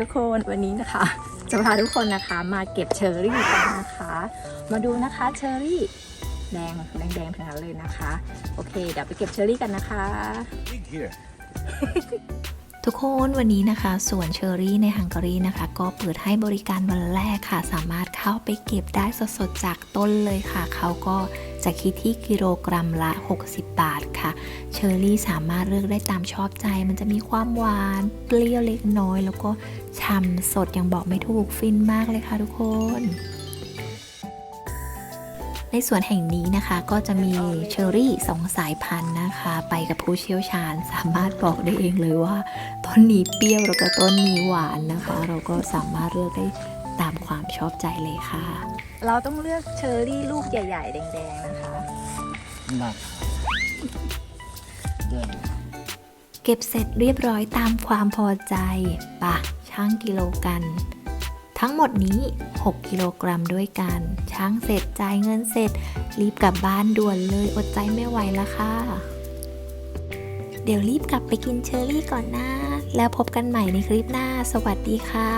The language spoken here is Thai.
ทุกคนวันนี้นะคะ จะพาทุกคนนะคะมาเก็บเชอร์รี่กันนะคะ มาดูนะคะเชอร์รี่แดงแดงแดงๆทั้งนั้นเลยนะคะ โอเค เดี๋ยวไปเก็บเชอร์รี่กันนะคะ Dig here. ทุกคนวันนี้นะคะสวนเชอรี่ในฮังการีนะคะ ก็เปิดให้บริการวันแรกค่ะ สามารถเข้าไปเก็บได้สดๆจากต้นเลยค่ะ เขาก็ จะคิดที่กิโลกรัมละ 60 บาทค่ะ เชอร์รี่สามารถเลือกได้ตามชอบใจ มันจะมีความหวาน เปรี้ยวเล็กน้อย แล้วก็ฉ่ำสดยังบอกไม่ถูกฟินมากเลยค่ะทุกคนในสวนแห่งนี้นะคะก็จะมีเชอร์รี่สองสายพันธุ์นะคะ ไปกับผู้เชี่ยวชาญสามารถบอกได้เองเลยว่า ต้นนี้เปรี้ยวแล้วก็ต้นนี้หวานนะคะ เราก็สามารถเลือกได้ ตามความชอบใจเลยค่ะ เราต้องเลือกเชอร์รี่ลูกใหญ่ๆ แดงๆ นะคะ Not. Then เก็บเสร็จเรียบร้อยตามความพอใจปะช่างกิโลกัน ทั้งหมดนี้ 6 กิโลกรัมด้วยกัน ช่างเสร็จจ่ายเงินเสร็จ รีบกลับบ้านด่วนเลยอดใจไม่ไหวแล้วค่ะ เดี๋ยวรีบกลับไปกินเชอร์รี่ก่อนนะ แล้วพบกันใหม่ในคลิปหน้า สวัสดีค่ะ